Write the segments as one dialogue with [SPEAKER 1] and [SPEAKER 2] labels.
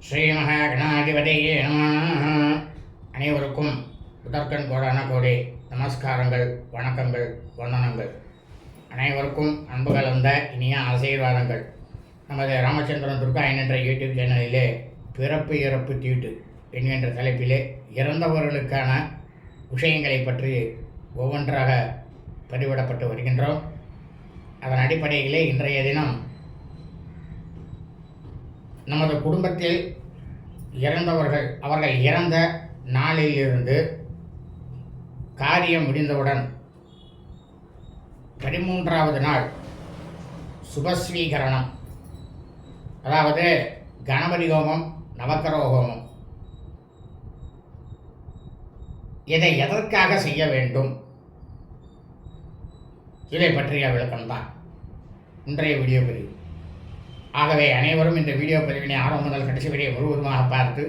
[SPEAKER 1] ஸ்ரீ மகாகணாதிபதியே நமः. அனைவருக்கும் முதற்கண் கோடான கோடி நமஸ்காரங்கள் வணக்கங்கள் வந்தனங்கள். அனைவருக்கும் அன்பு கலந்த இனிய ஆசீர்வாதங்கள். நமது ராமச்சந்திரன் துர்கா என்கின்ற யூடியூப் சேனலிலே பிறப்பு இறப்பு தீட்டு என்கின்ற தலைப்பிலே இறந்தவர்களுக்கான விஷயங்களை பற்றி ஒவ்வொன்றாக பதிவிடப்பட்டு வருகின்றோம். அதன் அடிப்படையிலே இன்றைய தினம் நமது குடும்பத்தில் இறந்தவர்கள் அவர்கள் இறந்த நாளிலிருந்து காரியம் முடிந்தவுடன் பதிமூன்றாவது நாள் சுபஸ்வீகரணம். அதாவது கணபதி ஹோமம் நவக்கர ஹோமம் இதை எதற்காக செய்ய வேண்டும்? இதை பற்றிய விளக்கம்தான் இன்றைய வீடியோ பிரிவு ஆகவே அனைவரும் இந்த வீடியோ பதிவினை ஆரம்பம் முதல் கடைசி வரையை முழுவதுமாக பார்த்து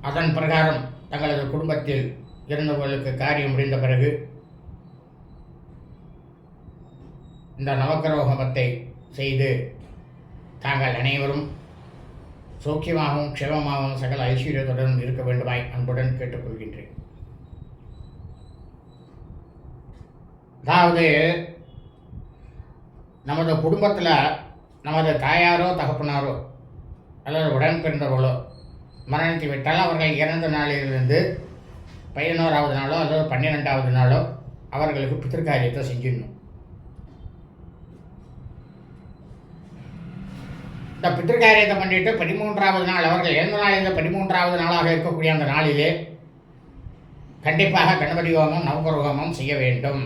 [SPEAKER 1] அதன் பிரகாரம் தங்களது குடும்பத்தில் இருந்தவர்களுக்கு காரியம் முடிந்த பிறகு இந்த நவக்கிரகோமத்தை செய்து தாங்கள் அனைவரும் சௌக்கியமாகவும் க்ஷேமமாகவும் சகல ஐஸ்வர்யத்துடன் இருக்க வேண்டுமாய் அன்புடன் கேட்டுக்கொள்கின்றேன். அதாவது நமது குடும்பத்தில் நமது தாயாரோ தகப்பனாரோ அல்லது உடன் பிறந்தவர்களோ மரணித்து விட்டால் அவர்கள் இறந்த நாளிலிருந்து பதினோராவது நாளோ அல்லது பன்னிரெண்டாவது நாளோ அவர்களுக்கு பித்திருக்காரியத்தை செஞ்சிடணும். இந்த பித்திருக்காரியத்தை பண்ணிட்டு பதிமூன்றாவது நாள் அவர்கள் இறந்த நாளில் பதிமூன்றாவது நாளாக இருக்கக்கூடிய அந்த நாளிலே கண்டிப்பாக கணபதி ஹோமம் நவகர் ஹோமம் செய்ய வேண்டும்.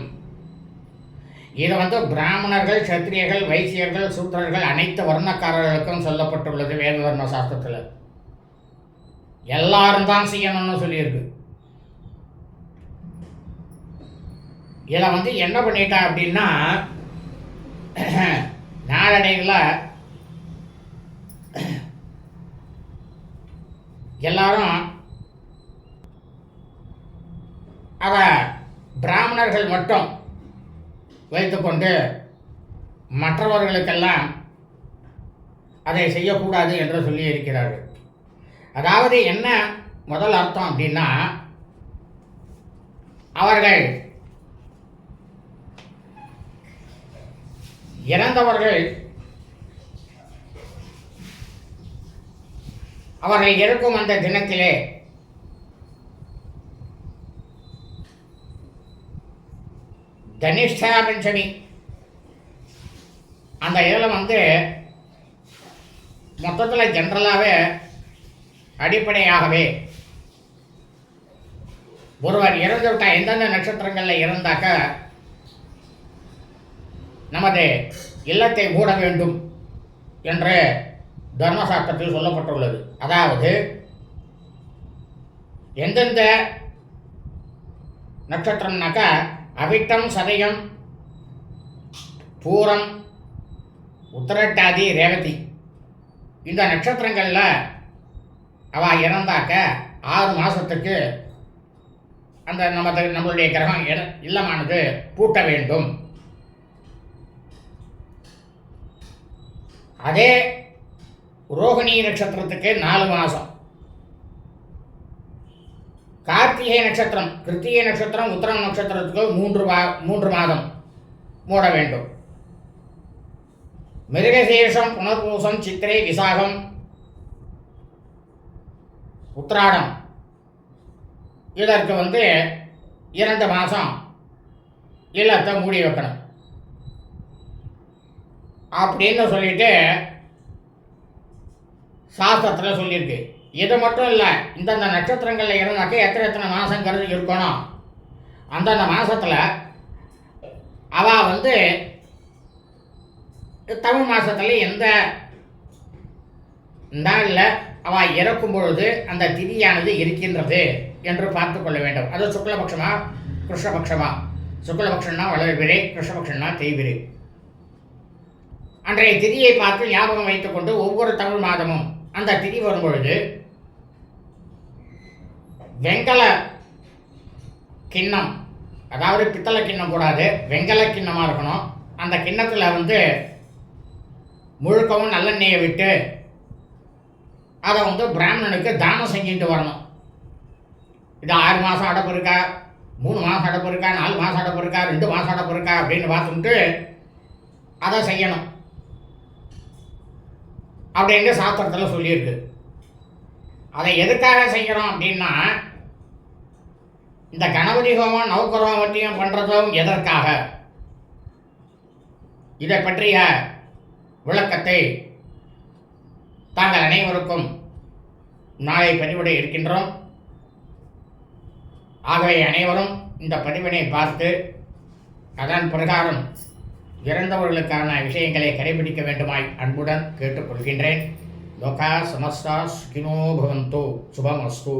[SPEAKER 1] இது வந்து பிராமணர்கள் சத்திரியர்கள் வைசியர்கள் சூத்திரர்கள் அனைத்து வர்ணக்காரர்களுக்கும் சொல்லப்பட்டுள்ளது வேத தர்ம சாஸ்திரத்தில். எல்லாரும் தான் செய்யணும்னு சொல்லியிருக்கு. இதை வந்து என்ன பண்ணிட்டா அப்படின்னா நாளடைவில் எல்லாரும் அவ பிராமணர்கள் மட்டும் வைத்துக்கொண்டு மற்றவர்களுக்கெல்லாம் அதை செய்யக்கூடாது என்று சொல்லி இருக்கிறார்கள் அதாவது என்ன முதல் அர்த்தம் அப்படின்னா அவர்கள் இறந்தவர்கள் அவர்கள் இருக்கும் அந்த தினத்திலே தனிஷ்டா பஞ்சமி அந்த இதில் வந்து மொத்தத்தில் ஜென்ரலாகவே அடிப்படையாகவே ஒருவர் இறந்து விட்டால் எந்தெந்த நட்சத்திரங்களில் இறந்தாக்க நமது இல்லத்தை மூட வேண்டும் என்று தர்மசாஸ்திரத்தில் சொல்லப்பட்டுள்ளது. அதாவது எந்தெந்த நட்சத்திரம்னாக்கா அவிட்டம் சதயம் பூரம் உத்தரட்டாதி ரேவதி. இந்த நட்சத்திரங்களில் அவள் இறந்தாக்க ஆறு மாதத்துக்கு அந்த நமது நம்மளுடைய கிரகம் இல்லமானது பூட்ட வேண்டும். அதே ரோகிணி நட்சத்திரத்துக்கு நாலு மாதம் கார்த்திகை நட்சத்திரம் கிருத்திகை நட்சத்திரம் உத்தரம் நட்சத்திரத்துக்கு மூன்று மா மூன்று மாதம் மூட வேண்டும். மிருகசேஷம் புனர்பூசம் சித்திரை விசாகம் உத்திராடம். இதற்கு வந்து இரண்டு மாதம் இல்லத்தை மூடி வைக்கணும். அப்படின்னு சொல்லிட்டு சாஸ்திரத்தில் சொல்லியிருக்கு. இது மட்டும் இல்லை இந்தந்த நட்சத்திரங்களில் இருந்தாக்க எத்தனை எத்தனை மாதங்கிறது இருக்கணும். அந்தந்த மாதத்தில் அவள் வந்து தமிழ் மாதத்தில் எந்த நாளில் அவள் இறக்கும் பொழுது அந்த திதியானது இருக்கின்றது என்று பார்த்து கொள்ள வேண்டும். அது சுக்லபக்ஷமா கிருஷ்ணபக்ஷமா? சுக்லபக்ஷம்னா வளர்பிறை கிருஷ்ணபக்ஷம்னா தேய்பிரை அன்றைய திதியை பார்த்து ஞாபகம் வைத்துக்கொண்டு ஒவ்வொரு தமிழ் மாதமும் அந்த திதி வரும் பொழுது வெங்கல கிண்ணம். அதாவது பித்தளை கிண்ணம் கூடாது வெங்கல கிண்ணமாக இருக்கணும். அந்த கிண்ணத்தில் வந்து முழுக்கவும் நல்லெண்ணெயை விட்டு அதை வந்து பிராமணனுக்கு தானம் செஞ்சுட்டு வரணும். இது ஆறு மாதம் அடப்பு இருக்கா மூணு மாதம் அடப்பு இருக்கா நாலு மாதம் அடப்பு இருக்கா ரெண்டு மாதம் அடப்பு இருக்கா அப்படின்னு பார்த்துட்டு அதை செய்யணும். அப்படின்னு சாஸ்திரத்தில் சொல்லியிருக்கு. அதை எதுக்காக செய்கிறோம் அப்படின்னா இந்த கணபதி ஹோமம் நவக்கிரகவட்டியம் பண்ணுறதும் எதற்காக? இதை பற்றிய விளக்கத்தை தாங்கள் அனைவருக்கும் நாளை பதிவிட இருக்கின்றோம். ஆகவே அனைவரும் இந்த பதிவினை பார்த்து அதன் பிரகாரம் இறந்தவர்களுக்கான விஷயங்களை கடைபிடிக்க வேண்டுமாய் அன்புடன் கேட்டுக்கொள்கின்றேன். லோகா சமஸ்தா சுகினோ பவந்தோ. சுபமஸ்து.